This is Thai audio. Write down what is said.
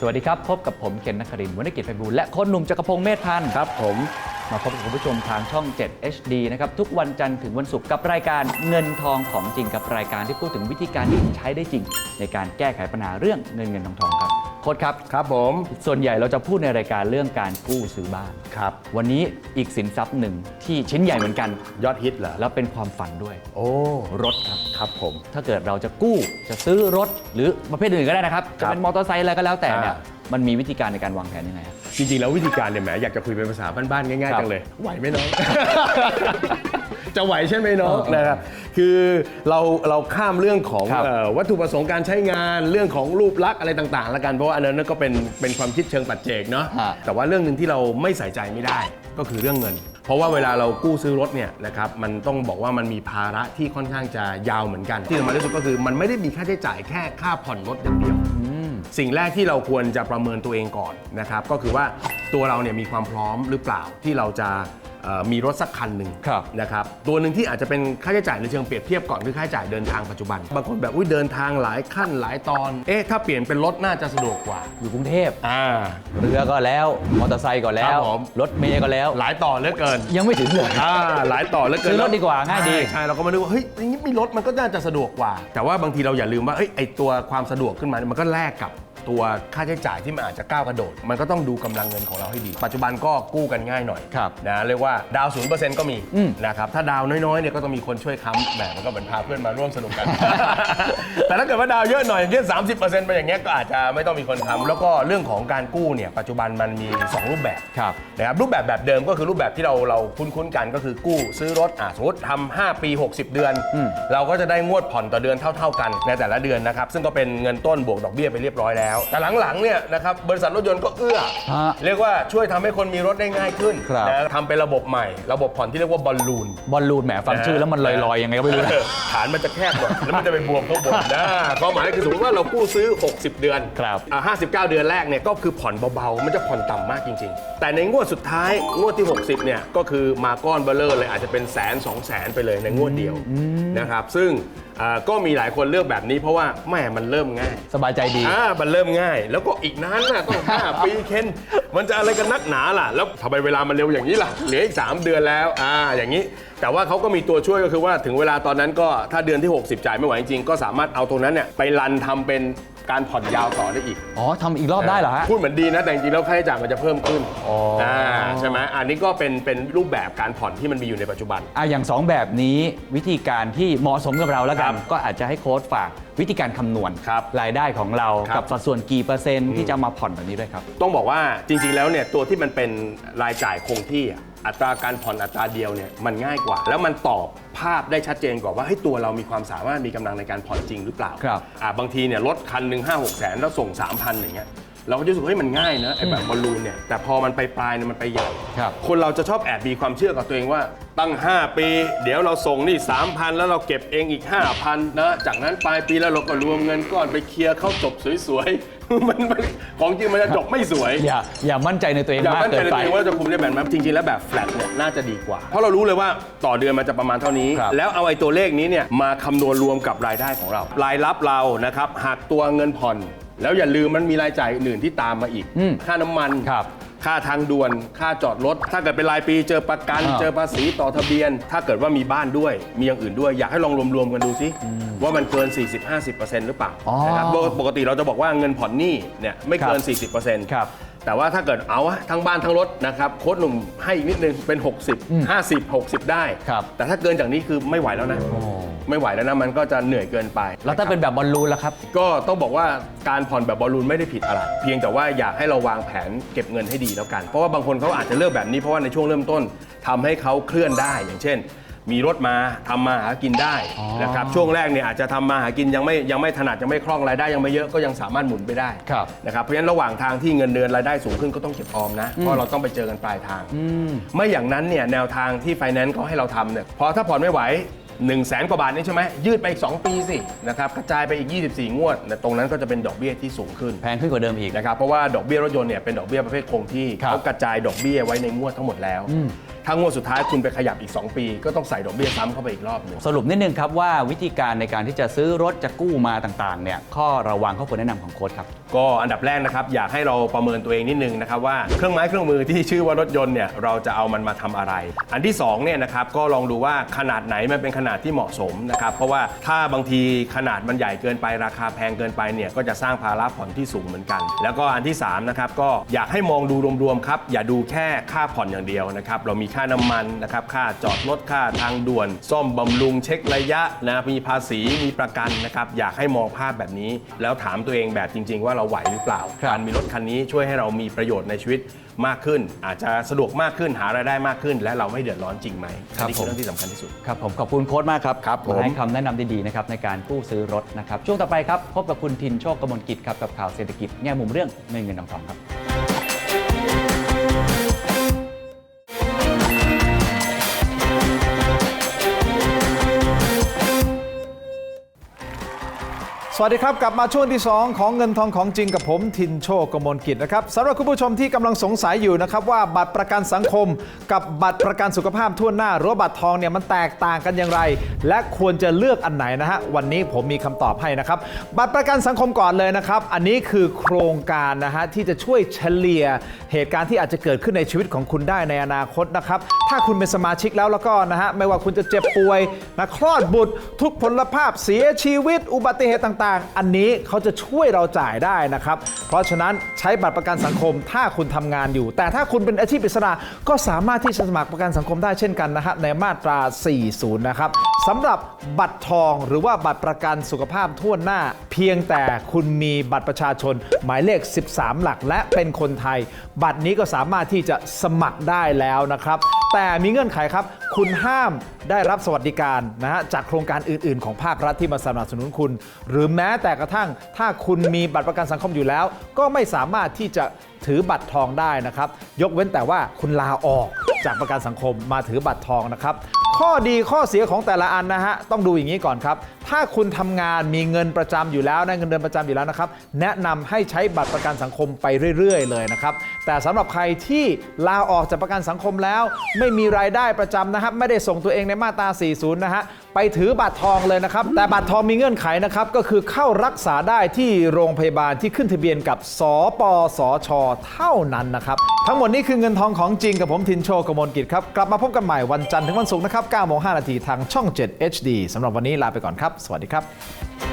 สวัสดีครับ พบกับผมเคนนักครินทร์วรรณกิจไพบูลย์และโค้ชหนุ่มจักรพงศ์เมธพันธ์ครับผมมาพบกับคุณผู้ชมทางช่อง 7 HD นะครับ ทุกวันจันทร์ถึงวันศุกร์กับรายการเงินทองของจริงกับรายการที่พูดถึงวิธีการที่ใช้ได้จริง ในการแก้ไขปัญหาเรื่องเงินเงินทองทอง ครับโค้ชครับ ครับผม ส่วนใหญ่เราจะพูดในรายการเรื่องการกู้ซื้อบ้าน ครับ วันนี้อีกสินทรัพย์หนึ่งที่ชิ้นใหญ่เหมือนกัน ยอดฮิตเหรอ แล้วเป็นความฝันด้วย โอ้ รถครับ ครับผม ถ้าเกิดเราจะกู้จะซื้อรถหรือประเภทอื่นก็ได้นะครับคจะรับเป็นมอเตอร์ไซค์อะไรก็แล้วแต่เนี่ย อ่า มันมีวิธีการในการวางแผนยังไงครับ จริงๆ แล้ววิธีการเนี่ยแหมอยากจะคุยเป็นภาษาบ้านๆ ง่ายครับๆจังเลย ไหวไหมน้อง จะไหวใช่ไหมน้องเออนะครับคือเราเราข้ามเรื่องของครับเอ่อวัตถุประสงค์การใช้งานเรื่องของรูปลักษณ์อะไรต่างๆแล้วกันเพราะว่าอันนั้นก็เป็นเป็นความคิดเชิงปัจเจกเนาะฮะแต่ว่าเรื่องหนึ่งที่เราไม่ใส่ใจไม่ได้ก็คือเรื่องเงิน เพราะว่าเวลาเรากู้ซื้อรถเนี่ยนะครับมันต้องบอกว่ามันมีภาระที่ค่อนข้างจะยาวเหมือนกัน ที่สำคัญที่สุดก็คือมันไม่ได้มีค่าใช้จ่ายแค่ค่าผ่อนรถอย่างเดียวสิ่งแรกที่เราควรจะประเมินตัวเองก่อนนะครับก็คือว่า ตัวเราเนี่ยมีความพร้อมหรือเปล่าที่เราจะเอ่อมีรถสักคันหนึ่งครับนะครับตัวหนึ่งที่อาจจะเป็นค่าใช้จ่ายในเชิงเปรียบเทียบก่อนคือค่าใช้จ่ายเดินทางปัจจุบัน บางคนแบบอุ้ยเดินทางหลายขั้นหลายตอนเอ๊ะถ้าเปลี่ยนเป็นรถน่าจะสะดวกกว่าอยู่กรุงเทพอ่า เรือก็แล้วมอเตอร์ไซค์ก็แล้ครัวบผม รถเมย์ก็แล้ว หลายต่อเหลือเกิน ยังไม่ถึงเลย อ่าหลายต่อเหลือเกินซื้อรถดีกว่าง่ายดี ใช่ใช่เราก็มาดูว่าเฮ้ยอย่างนี้มีรถมันก็น่าจะสะดวกกว่า แต่ว่าบางทีเราอย่าลืมว่าเอ้ยไอตัวความสะดวกขึ้นมาเนี่ยมันก็แลกกับ ตัวค่าใช้จ่ายที่มันอาจจะก้าวกระโดด มันก็ต้องดูกำลังเงินของเราให้ดี ปัจจุบันก็กู้กันง่ายหน่อยครับนะเรียกว่าดาวศูนย์เปอร์เซ็นต์ก็มีอืม นะครับถ้าดาวน้อยๆเนี่ยก็ต้องมีคนช่วยค้ำแหมมันก็เหมือนพาเพื่อนมาร่วมสนุกกัน แต่ถ้าเกิดว่าดาวเยอะหน่อยอย่างเช่น30%ไปอย่างเงี้ยก็อาจจะไม่ต้องมีคนค้ำแล้วก็เรื่องของการกู้เนี่ยปัจจุบันมันมีสองรูปแบบ ครับ นะครับรูปแบบแบบเดิมก็คือรูปแบบที่เราเราคุ้นๆกันก็คือกู้ซื้อรถอะสมมติทำ5ปี 60 เดือน อืมเราก็จะได้งวดผ่อนต่อเดือนเท่า ๆกันในแต่ละเดือนนะครับ ซึ่งก็เป็นเงินต้นบวกดอกเบี้ยไปเรียบร้อยแล้วแต่หลังๆเนี่ยนะครับบริษัทรถยนต์ก็เอื้อ ฮะ เรียกว่าช่วยทำให้คนมีรถได้ง่ายขึ้นครับ นะทำเป็นระบบใหม่ ระบบผ่อนที่เรียกว่าบอลลูน บอลลูนแหมฟังชื่อแล้วมันลอยๆยังไงก็ไม่รู้นะ ฐานมันจะแคบหน่อยแล้วมันจะไปบวมข้างบนนะความหมายคือสมมติว่าเรากู้ซื้อ 60 เดือนครับอ่า59 เดือนแรกเนี่ยก็คือผ่อนเบาๆ มันจะผ่อนต่ำมากจริง ๆ แต่ในงวดสุดท้ายงวดที่ 60 เนี่ยก็คือมาก้อนเบลเลอร์เลยอาจจะเป็นแสนสองแสนไปเลยในงวดเดียวนะครับ ซึ่ง อ่าก็มีหลายคนเลือกแบบนี้เพราะว่าแม่มันเริ่มง่าย สบายใจดี อ่ามันเริ่มง่าย แล้วก็อีกนานน่ะต้อง 5 ปีเคนมันจะอะไรกันนักหนาล่ะ แล้วทำไมเวลามันเร็วอย่างนี้ล่ะ เหลืออีก 3 เดือนแล้ว อ่า อย่างนี้ แต่ว่าเขาก็มีตัวช่วยก็คือว่าถึงเวลาตอนนั้นก็ถ้าเดือนที่ 60 จ่ายไม่ไหวจริงๆก็สามารถเอาตรงนั้นเนี่ยไปรันทำเป็น การผ่อนยาวต่อได้อีกอ๋อทำอีกรอบได้เหรอฮะ พูดเหมือนดีนะแต่จริงๆแล้วค่าใช้จ่ายมันจะเพิ่มขึ้นอ๋ออ่ใช่ไหมอันนี้ก็เป็นเป็นรูปแบบการผ่อนที่มันมีอยู่ในปัจจุบัน อะอย่างสองแบบนี้วิธีการที่เหมาะสมกับเราแล้วกันครับก็อาจจะให้โค้ดฝาก วิธีการคำนวณครับรายได้ของเราครับ กับสัดส่วนกี่เปอร์เซ็นต์ที่จะมาผ่อนแบบนี้ด้วยครับ ต้องบอกว่าจริง ๆ แล้วเนี่ยตัวที่มันเป็นรายจ่ายคงที่อะอัตราการผ่อนอัตราเดียวเนี่ยมันง่ายกว่า แล้วมันตอบภาพได้ชัดเจนกว่าว่าให้ยตัวเรามีความสามารถมีกำลังในการผ่อนจริงหรือเปล่าครับ อ่าบางทีเนี่ยรถคันหนึ่งห้าหกแสนแล้วส่ง 3,000อย่างเงี้ย เราก็จะรู้สึกว่าเฮ้ยมันง่ายนะไอ้แบบบอลลูนเนี่ยแต่พอมันไปปลายเนี่ยมันไปใหญ่ครับคนเราจะชอบแอบมีความเชื่อกับตัวเองว่าตั้ง 5 ปี เดี๋ยวเราส่งนี่ 3,000 แล้วเราเก็บเองอีก 5,000นะจากนั้นปลายปีแล้วเราก็รวมเงินก้อนไปเคลียร์เข้าจบสวยๆ มันมันของจริงมันจะจบไม่สวย อย่าอย่ามั่นใจในตัวเองอย่ามากมั่นเกิใจนในไป ตัวเองว่าจะคุมได้แบบนั้นจริงๆ แล้วแบบแฟลตเนี่ยน่าจะดีกว่า เพราะเรารู้เลยว่าต่อเดือนมันจะประมาณเท่านี้ ครับ แล้วเอาไอ้ตัวเลขนี้เนี่ยมาคำนวณรวมกับรายได้ของเรา รายรับเรานะครับหักตัวเงินผ่อน แล้วอย่าลืมมันมีรายจ่ายอื่นที่ตามมาอีก อืมค่าน้ำมัน ครับค่าทางด่วน ค่าจอดรถ ถ้าเกิดเป็นรายปีเจอประกัน อ่า เจอภาษีต่อทะเบียน ถ้าเกิดว่ามีบ้านด้วย มีอย่างอื่นด้วย อยากให้ลองรวมๆกันดูซิว่ามันเกิน 40-50%หรือเปล่าอ๋อนะครับปกติเราจะบอกว่าเงินผ่อนหนี้เนี่ยไม่เกิน 40%ครับ แต่ว่าถ้าเกิดเอาวะทั้งบ้านทั้งรถนะครับโค้ดหนุ่มให้อีกนิดนึงเป็น 60 50 60 ได้ ครับ แต่ถ้าเกินจากนี้คือไม่ไหวแล้วนะ ไม่ไหวแล้วนะมันก็จะเหนื่อยเกินไปแล้วถ้าเป็นแบบบอลลูนล่ะครับ ก็ต้องบอกว่าการผ่อนแบบบอลลูนไม่ได้ผิดอะไร เพียงแต่ว่าอยากให้เราวางแผนเก็บเงินให้ดีแล้วกัน เพราะว่าบางคนเขาอาจจะเลือกแบบนี้เพราะว่าในช่วงเริ่มต้นทำให้เขาเคลื่อนได้อย่างเช่น มีรถมาทำมาหากินได้อ๋อนะครับช่วงแรกเนี่ยอาจจะทำมาหากินยังไม่ยังไม่ถนัดยังไม่คล่องรายได้ยังไม่เยอะก็ยังสามารถหมุนไปได้ครับ นะครับเพราะฉะนั้นระหว่างทางที่เงินเดือนรายได้สูงขึ้นก็ต้องเก็บออมนะเพราะเราต้องไปเจอกันปลายทาง ไม่อย่างนั้นเนี่ยแนวทางที่ไฟแนนซ์เขาให้เราทำเนี่ยพอถ้าผ่อนไม่ไหว 1 0 0 0 0แสนกว่าบาทนี่ใช่ไหมยืดไปอีก 2 ปีสินะครับกระจายไปอีก 24 งวดนะตรงนั้นก็จะเป็นดอกเบี้ยที่สูงขึ้นแพงขึ้นกว่าเดิมอีก นะครับเพราะว่าดอกเบี้ยรถยนต์เนี่ยเป็นดอกเบี้ยประเภทคงที่ครับเขากระจายดอกเบี้ยไว้ในงวดทั้งหมดแล้วถ้างวดสุดท้ายคุณไปขยับอีก 2 ปี ก็ต้องใส่ดอกเบี้ยซ้ำเข้าไปอีกรอบหนึ่งสรุปนิดนึงครับว่าวิธีการในการที่จะซื้อรถจะกู้มาต่างๆเนี่ยข้อระวังข้อควรแนะนำของโค้ดครับ ก็อันดับแรกนะครับอยากให้เราประเมินตัวเองนิดนึงนะครับว่าเครื่องไม้เครื่องมือที่ชื่อว่ารถยนต์เนี่ยเราจะเอามันมาทำอะไร อันที่2เนี่ยนะครับก็ลองดูว่าขนาดไหนมันเป็นขนาดที่เหมาะสมนะครับ เพราะว่าถ้าบางทีขนาดมันใหญ่เกินไปราคาแพงเกินไปเนี่ยก็จะสร้างภาระผ่อนที่สูงเหมือนกัน แล้วก็อันที่3นะครับก็อยากให้มองดูรวมๆครับอย่าดูแค่ค่าผ่อนอย่างเดียวนะครับเรามีค่าน้ำมันนะครับค่าจอดรถค่าทางด่วน ซ่อมบำรุงเช็คระยะนะมีภาษีมีประกันนะครับอยากให้มองภาพแบบนี้ แล้วถามตัวเองแบบจริง ๆ ว่าเราไหวหรือเปล่าครับการมีรถคันนี้ช่วยให้เรามีประโยชน์ในชีวิตมากขึ้น อาจจะสะดวกมากขึ้นหารายได้มากขึ้น และเราไม่เดือดร้อนจริงไหมครับอันนี้ผมคือเรื่องที่สำคัญที่สุดครับผมขอบคุณโค้ดมากครับครับผมาให้คำแนะนำดีๆนะครับในการกู้ซื้อรถนะครับช่วงต่อไปครับพบกับคุณทินโชคกมลกิจครับกับข่าวเศรษฐกิจแง่มุมเรื่องเงินเงินทองทองครับ สวัสดีครับ กลับมาช่วงที่ 2 ของเงินทองของจริงกับผมทินโชคกมลกิจนะครับสำหรับคุณผู้ชมที่กำลังสงสัยอยู่นะครับว่าบัตรประกันสังคม กับบัตรประกันสุขภาพทั่วหน้าหรือบัตรทองเนี่ยมันแตกต่างกันอย่างไร และควรจะเลือกอันไหนนะฮะวันนี้ผมมีคำตอบให้นะครับบัตรประกันสังคมก่อนเลยนะครับอันนี้คือโครงการนะฮะที่จะช่วยเฉลี่ยเหตุการณ์ที่อาจจะเกิดขึ้นในชีวิตของคุณได้ในอนาคตนะครับถ้าคุณเป็นสมาชิกแล้วแล้วก็นะฮะไม่ว่าคุณจะเจ็บป่วยนะคลอดบุตร ทุกพลภาพเสียชีวิตอุบัติเหตุต่างๆ อันนี้เขาจะช่วยเราจ่ายได้นะครับ เพราะฉะนั้นใช้บัตรประกันสังคมถ้าคุณทำงานอยู่ แต่ถ้าคุณเป็นอาชีพอิสระก็สามารถที่จะสมัครประกันสังคมได้เช่นกันนะฮะในมาตรา 40 นะครับสำหรับบัตรทองหรือว่าบัตรประกันสุขภาพทั่วหน้า เพียงแต่คุณมีบัตรประชาชน หมายเลข 13 หลักและเป็นคนไทย บัตรนี้ก็สามารถที่จะสมัครได้แล้วนะครับ แต่มีเงื่อนไขครับ คุณห้ามได้รับสวัสดิการนะฮะจากโครงการอื่น ๆ ของภาครัฐที่มาสนับสนุนคุณ หรือแม้แต่กระทั่งถ้าคุณมีบัตรประกันสังคมอยู่แล้ว ก็ไม่สามารถที่จะถือบัตรทองได้นะครับ ยกเว้นแต่ว่าคุณลาออก จากประกันสังคมมาถือบัตรทองนะครับ ข้อดีข้อเสียของแต่ละอันนะฮะต้องดูอย่างนี้ก่อนครับ ถ้าคุณทำงานมีเงินประจำอยู่แล้วนะเงินเดือนประจำอยู่แล้วนะครับ แนะนำให้ใช้บัตรประกันสังคมไปเรื่อย ๆ เลยนะครับ แต่สำหรับใครที่ลาออกจากประกันสังคมแล้ว ไม่มีรายได้ประจำนะครับไม่ได้ส่งตัวเองในมาตรา 40 นะฮะ ไปถือบัตรทองเลยนะครับ แต่บัตรทองมีเงื่อนไขนะครับ ก็คือเข้ารักษาได้ที่โรงพยาบาลที่ขึ้นทะเบียนกับ สปสช เท่านั้นนะครับ ทั้งหมดนี้คือเงินทองของจริงกับผมทินโชกมลกิจครับ กลับมาพบกันใหม่วันจันทร์ถึงวันศุกร์นะครับ9โมง5นาทีทางช่อง 7 HD สำหรับวันนี้ลาไปก่อนครับ สวัสดีครับ